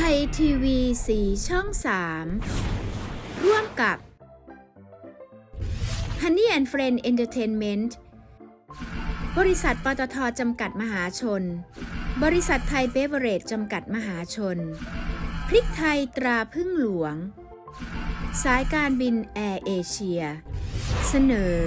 ไทยทีวีสีช่อง 3 ร่วมกับ Honey and Friend Entertainment บริษัทปตทจำกัดมหาชน บริษัทไทยเบเวอร์เรจจำกัดมหาชน พริกไทยตราพึ่งหลวง สายการบินแอร์เอเชีย เสนอ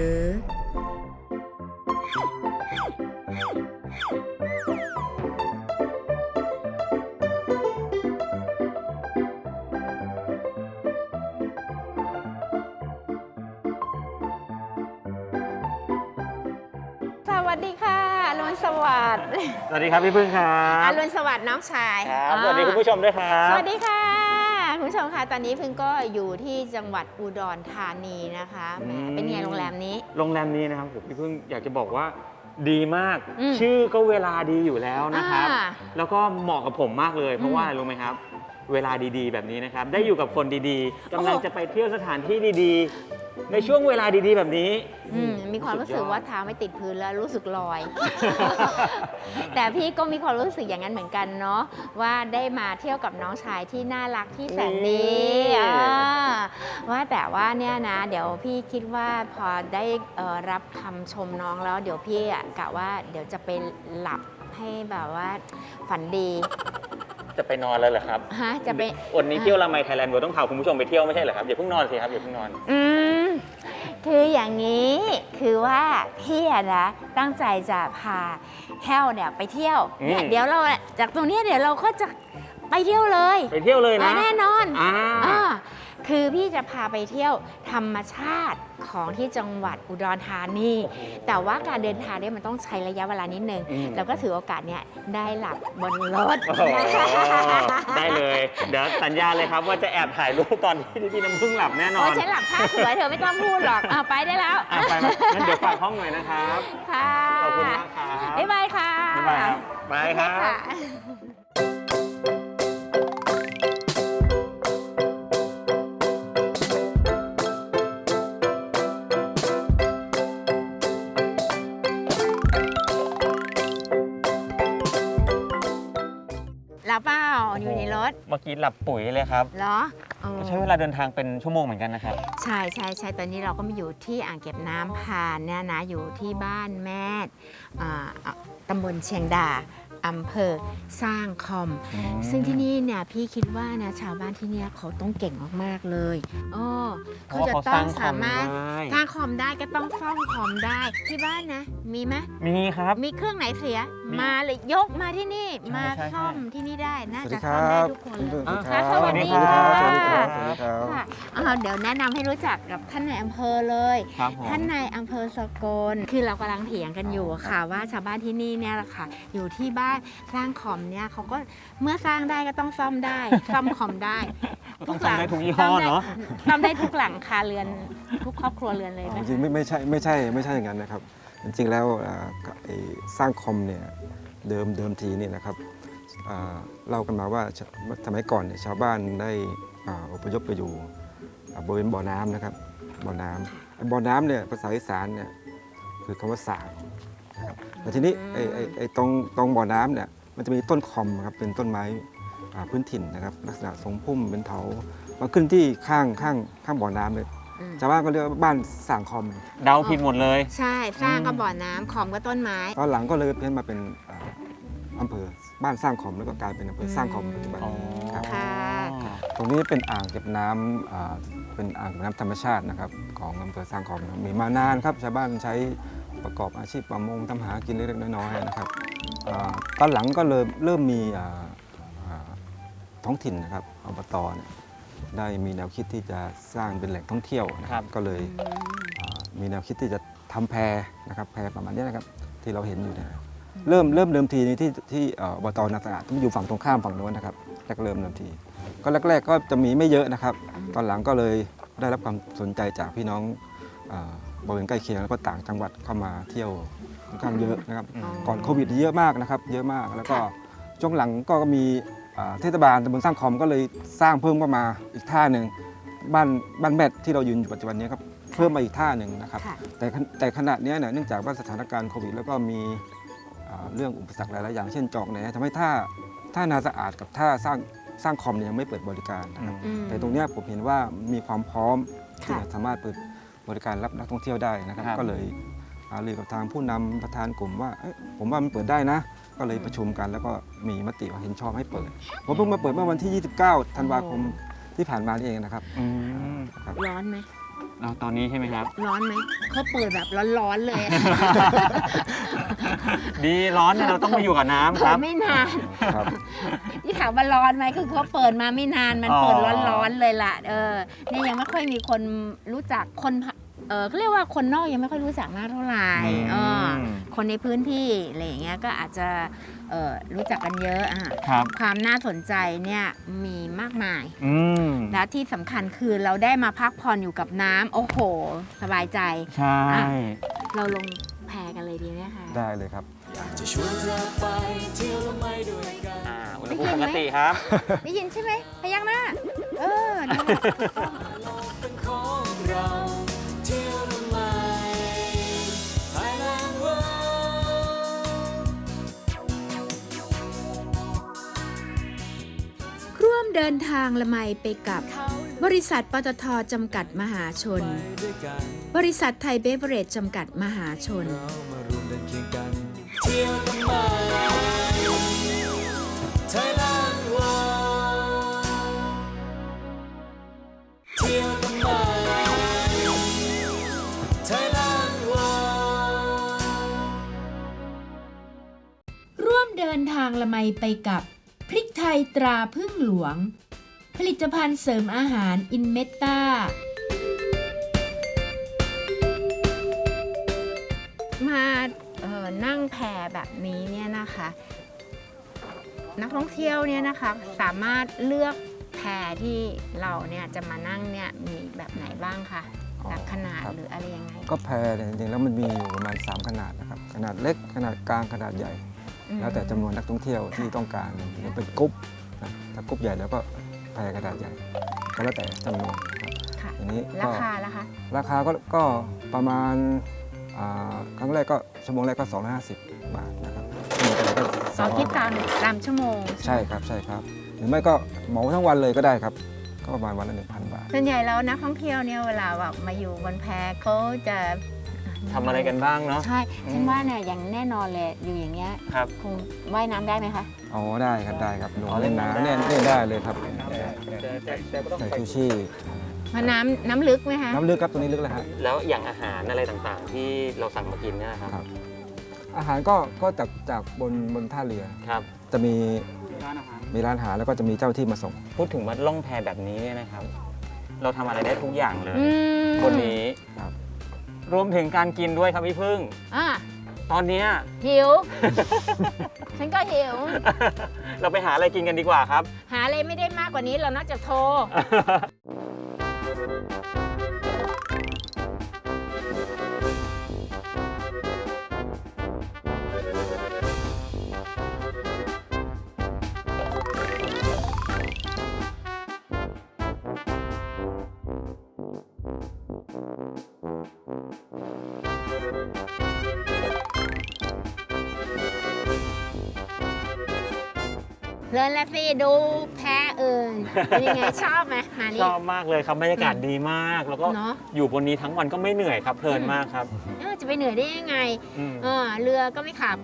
วัสดีค่ะอรุณสวัสดิ์สวัสดีครับพี่พึ่งครัอบรุณสวัสดิ์น้องชายครับอ่าสวัสดีคุณผู้ชมด้วยครับสวัสดีค่ะคุณผู้ชมค่ะตอนนี้พึ่งก็อยู่ที่จังหวัดอุดรธานีนะคะแหมเป็นไงโรงแรมนี้ โรงแรมนี้นะครับผมพี่พึ่งอยากจะบอกว่าดีมาก อืมชื่อก็เวลาดีอยู่แล้วนะครับ อ่าแล้วก็เหมาะกับผมมากเลย เพราะว่าอืมอะไรรู้ไหมครับ เวลาดีๆ แบบนี้นะครับ ได้อยู่กับคนดีๆกำลังโอ้ จะไปเที่ยวสถานที่ดีๆ ในช่วงเวลาดีๆแบบนี้ อืมมีความรู้สึกว่าสุดยอดเท้าไม่ติดพื้นแล้วรู้สึกลอย แต่พี่ก็มีความรู้สึกอย่างนั้นเหมือนกันเนาะว่าได้มาเที่ยวกับน้องชายที่น่ารักที่แสนดีนี่อ่าว่าแต่ว่าเนี่ยนะ เดี๋ยวพี่คิดว่าพอได้เอ่อรับคำชมน้องแล้ว เดี๋ยวพี่อะกะว่าเดี๋ยวจะไปหลับให้แบบว่าฝันดีจะไปนอนแล้วเหรอครับฮะจะไปวันนี้เที่ยวละไมไทยแลนด์เวิร์ต้องพาคุณผู้ชมไปเที่ยวไม่ใช่เหรอครับอย่าเพิ่งนอนสิครับอย่าเพิ่งนอน อืม คืออย่างนี้คือว่าพี่อะนะตั้งใจจะพาแห้วเนี่ยไปเที่ยวเนี่ยอืม เดี๋ยวเราอะจากตรงเนี้ยเดี๋ยวเราก็จะไปเที่ยวเลยไปเที่ยวเลยนะ อ่าแน่นอนอ่า อ่า คือพี่จะพาไปเที่ยวธรรมชาติของที่จังหวัดอุดรธานี แต่ว่าการเดินทางเนี่ยมันต้องใช้ระยะเวลานิดนึง อืม แล้วก็ถือโอกาสเนี่ยได้หลับบนรถ โอ้โหได้เลย เดี๋ยวสัญญาเลยครับว่าจะแอบถ่ายรูปตอนที่พี่น้ำพึ่งหลับแน่นอโอ้นฉันหลับท่าสวยเธอไม่ต้องพูดหรอกอ่าไปได้แล้ว อะไปครับงั้นเดี๋ยวฝากห้องหน่อยนะครับ ค่ะ ขอบคุณมากครับบ๊ายบายค่ะบ๊ายบายครับไปครับ ค่ะ เมื่อกี้หลับปุ๋ยเลยครับ เหรอเออใช้เวลาเดินทางเป็นชั่วโมงเหมือนกันนะครับ ใช่ใช่ใช่ตอนนี้เราก็มาอยู่ที่อ่างเก็บน้ำพานเนี่ยนะ อยู่ที่บ้านแม่อ่าอะตำบลเชียงดาอำเภอสร้างคอม ซึ่งที่นี่เนี่ยพี่คิดว่านะชาวบ้านที่เนี่ยเขาต้องเก่งมาก ๆ เลยอ๋อเขาจะต้องสามารถสร้างคอมได้ก็ต้องซ่อมคอมได้ที่บ้านนะ มีไหมมีครับ มีเครื่องไหนเสีย มีมาเลยยกมาที่นี่ใช่มาใช่ใช่ซ่อมที่นี่ได้น่าสวัสจะดีคซ่อรัมได้บทุกคนคุณเลยพึ่งอะสวัสดีครับสวัสดีค่ะ สวัสดีครับค่ะเอาเดี๋ยวแนะนำให้รู้จักกับท่านในายอำเภอเลย ครับผม ท่านในายอำเภอสกล คือเรากำลังเถียงกันอยู่ค่ะ ว่าชาวบ้านที่นี่เนี่ยแหละค่ะ อยู่ที่บ้านสร้างคอมเนี่ยเขาก็เมื่อสร้างได้ก็ต้องซ่อมได้ ซ่อมคอมได้ต้องซ่อมได้ทุกยี่ห้อเนอะ ซ่อมได้ทุกหลังคาเรือนทุกครอบครัวเรือนเลยไหมจริงๆไม่ไม่ใช่ไม่ใช่ไม่ใช่อย่างนั้นนะครับ จริงๆแล้วอ่าไอ้สร้างคอมเนี่ยเดิมเดิมทีเนี่ยนะครับอ่าเล่ากันมาว่าชสมัยก่อนเนี่ยชาวบ้านได้อ่าอพยพไปอยู่อ่าบริเวณบ่อน้ำนะครับบ่อน้ำไอ้บ่อน้ำเนี่ยภาษาอีสานเนี่ยคือคำว่าสางนะครับแต่ทีนี้ไอ้ไอ้ไอ้ตรงตรงบ่อน้ำเนี่ยมันจะมีต้นคอมครับเป็นต้นไม้อ่าพื้นถิ่นนะครับลักษณะทรงพุ่มเป็นเถา มาขึ้นที่ข้างข้างข้างบ่อน้ำเลยอืมชาวบ้านก็เรียกว่าบ้านสร้างคอมเดาผิดหมดเลย ใช่สร้างก็อืมบ่อน้ำคอมก็ต้นไม้ ตอนหลังก็เลยเพี้ยนมาเป็นอ่าอำเภอบ้านสร้างคอมแล้วก็กลายเป็นอำเภอสร้างคอมปัจจุบันอ๋อครับ ค่ะ ตรงนี้เป็นอ่างเก็บน้ำอ่าเป็นอ่างเก็บน้ำธรรมชาตินะครับของอำเภอสร้างคอมมีมานานครับชาวบ้านใช้ประกอบอาชีพประมงทำหากินเล็กๆน้อยๆนะครับอ่าตอนหลังก็เริ่มเริ่มมีอ่าอ่าท้องถิ่นนะครับอบตเนี่ย ได้มีแนวคิดที่จะสร้างเป็นแหล่งท่องเที่ยวนะคครัรับบ ก็เลยอ่ามีแนวคิดที่จะทำแพนะครับแพประมาณนี้นะครับที่เราเห็นอยู่เนี่ยเริ่มเริ่มเดิมทีนี้ที่ที่เอ่อบตนาสะอาดที่อยู่ฝั่งตรงข้ามฝั่งโน้นนะครับแรกเริ่มเดิมที ก็แรก ๆ ก็จะมีไม่เยอะนะครับ ตอนหลังก็เลยได้รับความสนใจจากพี่น้องอ่าบริเวณใกล้เคียงแล้วก็ต่างจังหวัดเข้ามาเที่ยวค่อนข้างเยอะนะครับอืมก่อนโควิดเยอะมากนะครับ เยอะมากแล้วก็ค่ะช่วงหลังก็มีอ่า เทศบาลตำบลสร้างคอมก็เลยสร้างเพิ่มเข้ามาอีกท่าหนึ่งบ้านบ้านแมทที่เรายืนอยู่ปัจจุบันนี้ครับเพิ่มมาอีกท่าหนึ่งนะครับค่ะแต่ขณแต่ขณะเนี้ยเนี่ยเนื่องจากว่าสถานการณ์โควิดแล้วก็มีอ่าเรื่องอุปสรรคหลายๆอย่างเช่นจอกแหนทำให้ท่าท่านาสะอาดกับท่าสร้างสร้างคอมเนี่ยยังไม่เปิดบริการนะครับ อืม แต่ตรงเนี้ยผมเห็นว่ามีความพร้อมที่ค่ะ จะสามารถเปิดบริการรับนักท่องเที่ยวได้นะครับ ครับ ก็เลยหารือกับทางผู้นำประธานกลุ่มว่าเอ้ยผมว่ามันเปิดได้นะ ก็เลยประชุมกัน แล้วก็มีมติว่าเห็นชอบให้เปิดผมเพิ่งมาเปิดเมื่อวันที่ 29 ธันวาคมที่ผ่านมานี่เองนะครับอืมครับร้อนไหมเอาตอนนี้ใช่ไหมครับ ร้อนไหมเขาเปิดแบบร้อนๆเลยอะดีร้อนเนี่ยเราต้องมาอยู่กับน้ำคเปิรัดบ ไม่นาน ครับ ที่ถามว่าร้อนไหมคือเขาเปิดมาไม่นานมันอ๋อ เปิดร้อนๆเลยล่ะ เออเนี่ยยังไม่ค่อยมีคนรู้จักคนพะเออเขาเรียกว่าคนนอกยังไม่ค่อยรู้จักมากเท่าไหร่เออ คนในพื้นที่อะไรอย่างเงี้ยก็อาจจะเออรู้จักกันเยอะอะครับความน่าสนใจเนี่ยมีมากมายอืมแล้วที่สำคัญคือเราได้มาพักผ่อนอยู่กับน้ำโอ้โห สบายใจ ใช่อะเราลงแพกันเลยดีไหมคะ ได้เลยครับจะชวนเธอไปเที่ยวและไม่ด้วยกันอ่าอุณหภูมิปกติครับ ได้ยินใช่ไหมพยักหน้า เออนั่นแหละเป็นของเรา เดินทางละไมไปกับบริษัทปตทจำกัดมหาชน บริษัทไทยเบเวอเรจจำกัดมหาชน ร่วมเดินทางละไมไปกับ พริกไทยตราพึ่งหลวง ผลิตภัณฑ์เสริมอาหารอินเมตตามาเอ่อนั่งแพแบบนี้เนี่ยนะคะ นักท่องเที่ยวเนี่ยนะคะสามารถเลือกแพที่เราเนี่ยจะมานั่งเนี่ยมีแบบไหนบ้างคะอ๋อแบบขนาดครับหรืออะไรยังไง ก็แพรเนี่ยจริงๆแล้วมันมีอยู่ประมาณ 3 ขนาดนะครับ ขนาดเล็กขนาดกลางขนาดใหญ่อืม แล้วแต่จำนวนนักท่องเที่ยวที่ต้องการหรือเป็นกรุ๊ปนะถ้ากรุ๊ปใหญ่แล้วก็แพรขนาดใหญ่ก็แล้วแต่จำนวนนะครับค่ะทีนี้ราก็คาล่ะคะ ราคาก็ก็ประมาณอ่าครั้งแรกก็ชั่วโมงแรกก็ 250 บาทนะครับชั่วโมงต่อไปก็สองคิดตามตามชั่วโมงใช่ครับใช่ครับ หรือไม่ก็เหมาทั้งวันเลยก็ได้ครับ ก็ประมาณวันละ 1,000 บาท ส่วนใหญ่แล้วนักท่องเที่ยวเนี่ยเวลาแบบมาอยู่บนแพเขาจะ ทำอะไรกันบ้างเนาะ ใช่อืมฉันว่าเนี่ยอย่างแน่นอนเลยอยู่อย่างเงี้ยครับ คงว่ายน้ำได้ไหมคะ อ๋อได้ครับได้ครับลงอ๋อเล่เล่นนน้ำน้ำได้เนี่ยเนี่ยได้เลยครับใส่ชูชีพเพราะน้ำน้ำลึกไหมคะน้ำลึกครับตัวนี้ลึกเลยฮะแล้วอย่างอาหารอะไรต่างๆ ที่เราสั่งมากินเนี่ยนะครับครับอาหารก็ก็จากจากบนบนท่าเรือ ครับ จะมีมีร้านอาหารแล้วก็จะมีเจ้าที่มาส่ง พูดถึงว่าล่องแพแบบนี้เนี่ยนะครับ เราทำอะไรได้ทุกอย่างเลย อืมบนนี้ค รับรวมถึงการกินด้วยครับพี่พึ่ง อะตอนเนี้ย หิว ฉันก็หิว เราไปหาอะไรกินกันดีกว่าครับ หาอะไรไม่ได้มากกว่านี้เรานอกจากโทร เลินแล้วสิดูแพ้อื่นเป็นยังไงชอบไหมหาชนี่อบมากเลยครับบรรยากาศดีมาก แล้วก็เนอะอยู่บนนี้ทั้งวันก็ไม่เหนื่อยครับเพลินมากครับเออจะไปเหนื่อยได้ยังไงอืม เออเรือก็ไม่ขับ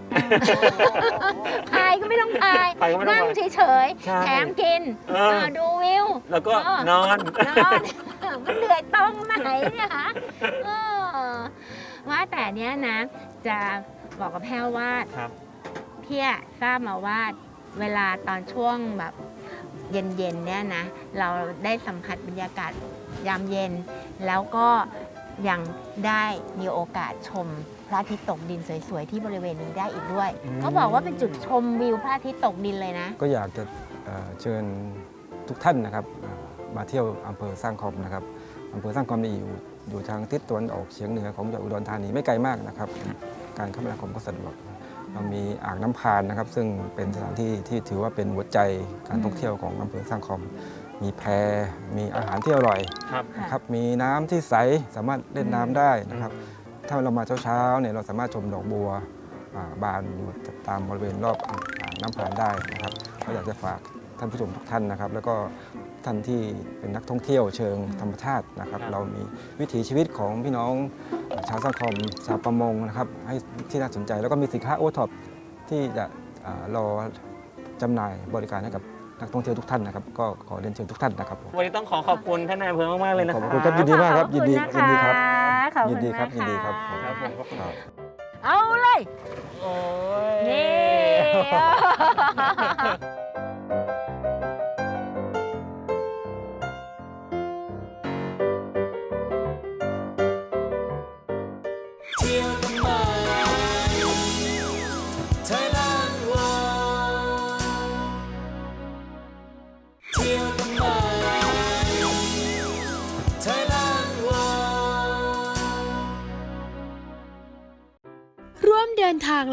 พายก็ไม่ต้องพายพายก็ไม่ต้องนั่งพายเฉยใช่ๆแถมกินเออ เออดูวิว แล้วก็เออ นอน นอนมันเหนื่อยตรงไหนเนี่ยคะเออว่าแต่เนี้ยนะ จะบอกกับแพรวว่าครับ พี่อะทราบมาว่า เวลาตอนช่วงแบบเย็นๆเนี่ยนะเราได้สัมผัสบรรยากาศยามเย็น แล้วก็ยังได้มีโอกาสชมพระอาทิตย์ตกดินสวยๆ ที่บริเวณนี้ได้อีกด้วยอืมเขาบอกว่าเป็นจุดชมวิวพระอาทิตย์ตกดินเลยนะ ก็อยากจะเอ่อเชิญทุกท่านนะครับเอ่อมาเที่ยวอำเภอสร้างคอมนะครับอำเภอสร้างคอมนี่อยู่อยู่ทางทิศตะวันออกเฉียงเหนือของจังหวัดอุดรธานีไม่ไกลมากนะครับ การคมนาคมก็สะดวก เรามีอ่างน้ำพานนะครับ ซึ่งเป็นสถานที่ที่ถือว่าเป็นหัวใจการท่องเที่ยวของอำเภอสร้างคอม มีแพมีอาหารที่อร่อยครับ นะครับ มีน้ำที่ใสสามารถเล่นน้ำได้นะครับ ถ้าเรามาเช้าๆเนี่ยเราสามารถชมดอกบัวอ่าบานอยู่ตามบริเวณรอบอ่างน้ำพานได้นะครับก็อยากจะฝากท่านผู้ชมทุกท่านนะครับ แล้วก็ ท่านที่เป็นนักท่องเที่ยวเชิงธรรมชาตินะครับครับ เรามีวิถีชีวิตของพี่น้องชาวสังคมชาวประมงนะครับให้ที่น่าสนใจแล้วก็มีสินค้าโอท็อปที่จะอ่ารอจำหน่ายบริการให้กับนักท่องเที่ยวทุกท่านนะครับก็ขอเรียนเชิญทุกท่านนะครับผมวันนี้ต้องขอขอบคุณท่านนายอำเภอมากๆเลยนะขอบคคุณรับครับยินดีมากครับยินดีขอบคุณยินดีครับนะคะขอบคุณยินดีครับมากยินดีครับค่ะครับผมครับเอาเลยโอ้ยนี่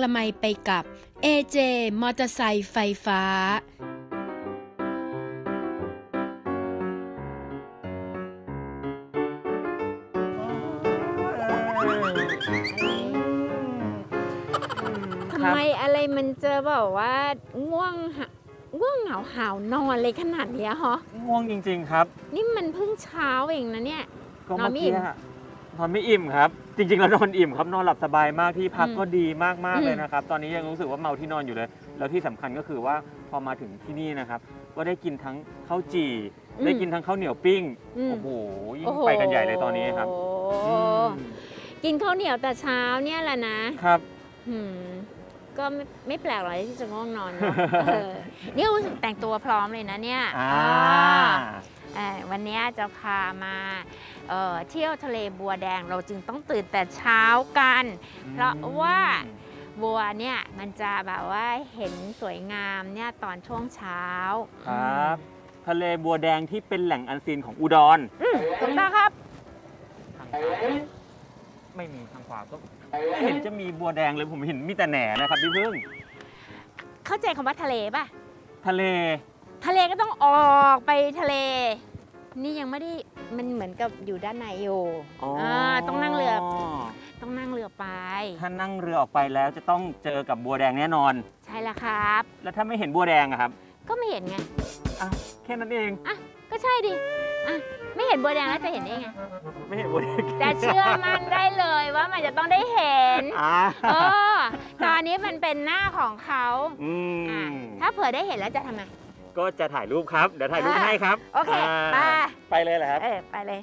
ละไมไปกับ AJ มอเตอร์ไซค์ไฟฟ้า ทำไมอะไรมันจะแบบว่าง่วงหะง่วงเหงาหาวนอนเลยขนาดเนี้ยฮะง่วงจริง ๆ ครับ นี่มันเพิ่งเช้าเองนะเนี่ย ก็นอนเมื่อไม่อิ่กี้ม อะ นอนไม่อิ่มครับ จริงๆแล้วนอนอิ่มครับนอนหลับสบายมากที่พักอืมก็ดีมากอืๆมเลยนะครับ ตอนนี้ยังรู้สึกว่าเมาที่นอนอยู่เลย แล้วที่สำคัญก็คือว่าพอมาถึงที่นี่นะครับ ก็ได้กินทั้งข้าวจี่ได้กินทั้งข้าวเหนียวปิ้งอืม โอ้โหยิ่งโอ้โหไปกันใหญ่เลยตอนนี้ครับอืมกินข้าวเหนียวแต่เช้าเนี่ยแหละนะครับ หืมก็ไม่ไม่แปลกหรอกที่จะง่วงนอนเนอะเออนี่รู้สึกแต่งตัวพร้อมเลยนะเนี่ยอ่าเอ่อ วันนี้จะพามาเอ่อเที่ยวทะเลบัวแดงเราจึงต้องตื่นแต่เช้ากัน เพราะว่าบัวเนี่ยมันจะแบบว่าเห็นสวยงามเนี่ยตอนช่วงเช้าครับ ทะเลบัวแดงที่เป็นแหล่งอันซีนของอุดรอืมถูกต้องครับทางซ้ายไม่มีทางขวาก็ไม่เห็นจะมีบัวแดงเลยผมเห็นมีแต่แหน่นะครับพี่พึ่ง เข้าใจคำว่าทะเลป่ะ ทะเล ทะเลก็ต้องออกไปทะเล นี่ยังไม่ได้มันเหมือนกับอยู่ด้านในอยู่อ๋ออ่าต้องนั่งเรือต้องนั่งเรือไป ถ้านั่งเรือออกไปแล้วจะต้องเจอกับบัวแดงแน่นอน ใช่แล้วครับ แล้วถ้าไม่เห็นบัวแดงอะครับก็ไม่เห็นไง อ้าวแค่นั้นเองอะก็ใช่ดิอะไม่เห็นบัวแดงแล้วจะเห็นได้ไง ไม่เห็นบัวแดงแต่เชื่อมั่นได้เลยว่ามันจะต้องได้เห็น อ่าเออ ตอนนี้มันเป็นหน้าของเขา อือะมถ้าเผื่อได้เห็นแล้วจะทำไง ก็จะถ่ายรูปครับ เดี๋ยวถ่ายรูปอ่าให้ครับโอเคอ่าไปไปเลยเหรอครับ เออไปเลย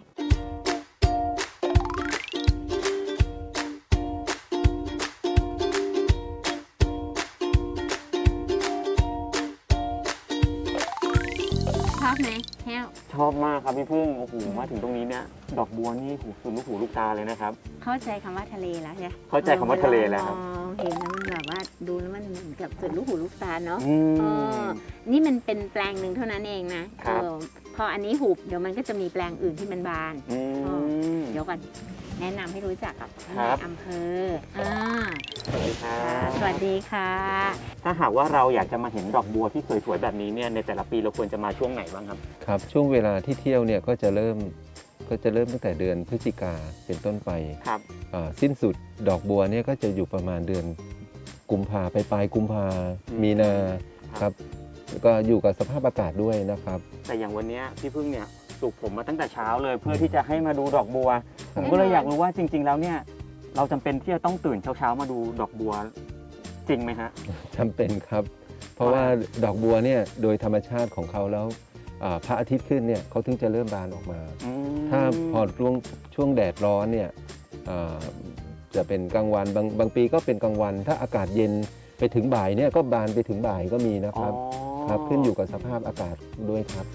ชอบไหมแห้วชอบมากครับพี่พึ่งโอ้โหมาถึงตรงนี้เนี่ยดอกบัวนี่หูสุดลูกหูลูกตาเลยนะครับ เข้าใจคำว่าทะเลแล้วใช่ไหมเข้าใจคำว่าทะเลแล้วครับ มองเห็นแล้วมันแบบว่า ดูแล้วมันเหมือนกับสุดลูกหูลูกตาเนาะอืเอมอนี่มันเป็นแปลงหนึ่งเท่านั้นเองนะครับ เออพออันนี้หุบเดี๋ยวมันก็จะมีแปลงอื่นที่มันบาน อืม เดี๋ยวก่อนแนะนำให้รู้จักกับท่านครับ ในอำเภออ่าสวัสดีครัค่ะบสวัสดีค่ะ ถ้าหากว่าเราอยากจะมาเห็นดอกบัวที่สวยๆแบบนี้เนี่ยในแต่ละปีเราควรจะมาช่วงไหนบ้างครับ ครับช่วงเวลาที่เที่ยวเนี่ยก็จะเริ่มก็จะเริ่มตั้งแต่เดือนพฤศจิกาเป็นต้นไปครับ อ่าสิ้นสุดดอกบัวเนี่ยก็จะอยู่ประมาณเดือน กุมภาไปปลายกุมภาอืมมีนาคครับรับแล้วก็อยู่กับสภาพอากาศด้วยนะครับ แต่อย่างวันเนี้ยพี่พึ่งเนี่ยปลุกผมมาตั้งแต่เช้าเลยเพื่อที่จะให้มาดูดอกบัวคผรับมก็เลยอยากรู้ว่าจริง ๆ แล้วเนี่ยเราจำเป็นที่จะต้องตื่นเช้าๆมาดูดอกบัวจริงไหมฮะจำเป็นครับ เพราะว่าดอกบัวเนี่ยโดยธรรมชาติของเขาแล้วอ่าพระอาทิตย์ขึ้นเนี่ยเขาถึงจะเริ่มบานออกมาอืมถ้าพอช่วงช่วงแดดร้อนเนี่ยอ่า จะเป็นกลางวันบางบางปีก็เป็นกลางวัน ถ้าอากาศเย็นไปถึงบ่ายเนี่ยก็บานไปถึงบ่ายก็มีนะครับ ครับขึ้นอยู่กับสภาพอากาศด้วยครับ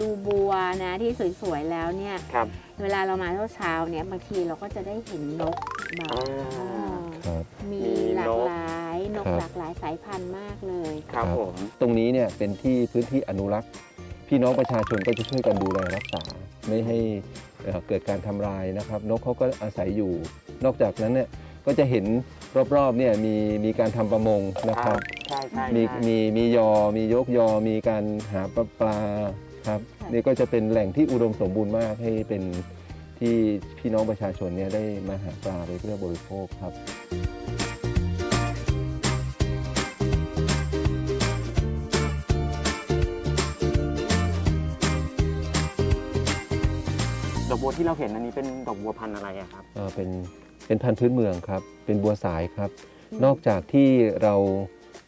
ดูบัวนะที่สวยๆแล้วเนี่ย ครับเวลาเรามาเช้าๆเนี่ยบางทีเราก็จะได้เห็นนกแบบอ่าเออครับ มีมีหลานกกหลายนกครับ หลากหลายสายพันธุ์มากเลย ครับผม ตรงนี้เนี่ยเป็นที่พื้นที่อนุรักษ์พี่น้องประชาชนก็จะช่วยกันดูแลรักษา ไม่ให้เอ่อเกิดการทำลายนะครับ นกเขาก็อาศัยอยู่ นอกจากนั้นเนี่ยก็จะเห็นรอบๆเนี่ยมีมีการทำประมงนะครับคใช่ใช่มีใช่มีมียอ มียกยอ มีการหาปลาปลา ครับค่ะนี่ก็จะเป็นแหล่งที่อุดมสมบูรณ์มากให้เป็นที่พี่น้องประชาชนเนี่ยได้มาหาปลาไปเพื่อบริโภคครับ ดอกบัวที่เราเห็นอันนี้เป็นดอกบัวพันธุ์อะไรอะครับ เอ่อเป็นเป็นพันธุ์พื้นเมืองครับ เป็นบัวสายครับ นอกจากที่เรา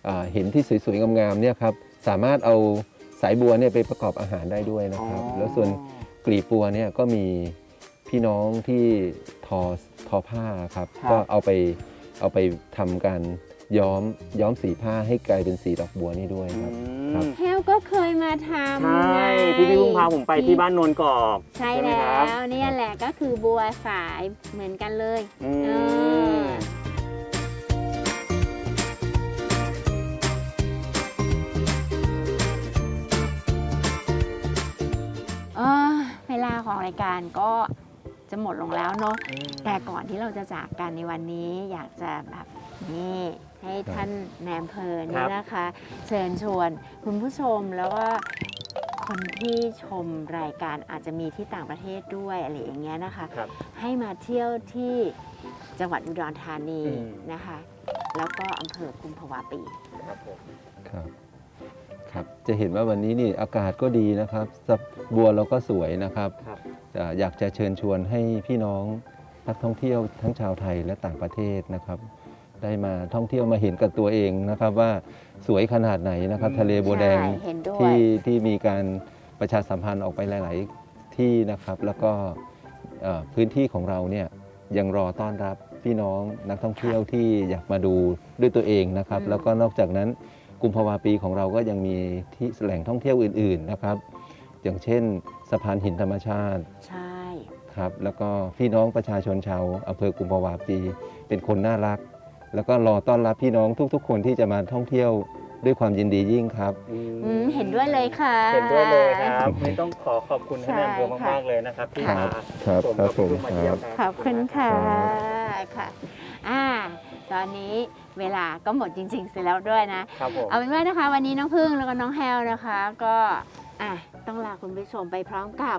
อ่าเห็นที่สวยๆงามๆเนี่ยครับ สามารถเอา สายบัวเนี่ยไปประกอบอาหารได้ด้วยนะครับ แล้วส่วนกลีบบัวเนี่ยก็มีพี่น้องที่ทอทอผ้าครับ ครับ ก็เอาไปเอาไปทำการย้อมย้อมสีผ้าให้กลายเป็นสีดอกบัวนี่ด้วยครับ ครับ แฮวก็เคยมาทำใช่ไงที่พี่พุ่งพาผมไปที่บ้านโนนกอกใช่ไหมแล้ครับ วเนี่ยแหละก็คือบัวสายเหมือนกันเลยอืเอมอ ลาของรายการก็จะหมดลงแล้วเนาะแต่ก่อนที่เราจะจากกันในวันนี้อยากจะแบบนี่ให้ท่านแนมเพอเนี่ยนะคะ เชิญชวนคุณผู้ชมแล้วก็คนที่ชมรายการอาจจะมีที่ต่างประเทศด้วยอะไรอย่างเงี้ยนะคะครับให้มาเที่ยวที่จังหวัดอุดรธานีอืมนะคะ แล้วก็อำเภอกุมภาวะปีครับผมครับ ครับจะเห็นว่าวันนี้นี่อากาศก็ดีนะครับสับบัวเราก็สวยนะครับครับอ่าอยากจะเชิญชวนให้พี่น้องนักท่องเที่ยวทั้งชาวไทยและต่างประเทศนะครับ ได้มาท่องเที่ยวมาเห็นกับตัวเองนะครับว่าสวยขนาดไหนนะครับอืมทะเลบัวแดงใช่เห็นด้วย ที่ที่มีการประชาสัมพันธ์ออกไปหลาย ๆ ที่นะครับ แล้วก็เอ่อพื้นที่ของเราเนี่ยยังรอต้อนรับพี่น้องนักท่องเที่ยวที่อยากมาดูด้วยตัวเองนะครับอืมแล้วก็นอกจากนั้น กุมภาวาปีของเราก็ยังมีที่แหล่งท่องเที่ยวอื่นๆนะครับ อย่างเช่นสะพานหินธรรมชาติใช่ครับแล้วก็พี่น้องประชาชนชาวอำเภอกุมภาวาปี เป็นคนน่ารัก แล้วก็รอต้อนรับพี่น้องทุก ๆ คนที่จะมาท่องเที่ยวด้วยความยินดียิ่งครับ อืมเห็นด้วยเลยค่ะ เห็นด้วยเลยครับไม่ต้องขอขอบคุณใช่ท่านนายอำเภอค่ะมากๆเลยนะครับที่ครัมาบครับชมครับกับพี่ผมลูกมาเที่ยวครับขอบคุณค่ะครับค่ะอ่าตอนนี้ เวลาก็หมดจริง ๆ เสร็จแล้วด้วยนะ ครับผม เอาเป็นว่านะคะ วันนี้น้องพึ่งแล้วก็น้องแฮวนะคะ ก็อะต้องลาคุณผู้ชมไปพร้อมกับ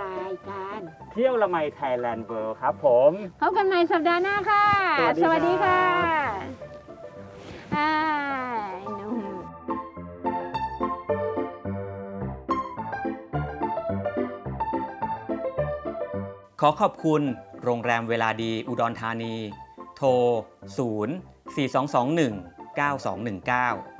รายการเที่ยวละไมไทยแลนด์เวิลด์ครับผม พบกันใหม่สัปดาห์หน้าค่ะสวัสดีครับค่ะอ่าหนุ่มขอขอบคุณโรงแรมเวลาดีอุดรธานี โทร 0 4 2 2 1 9 2 1 9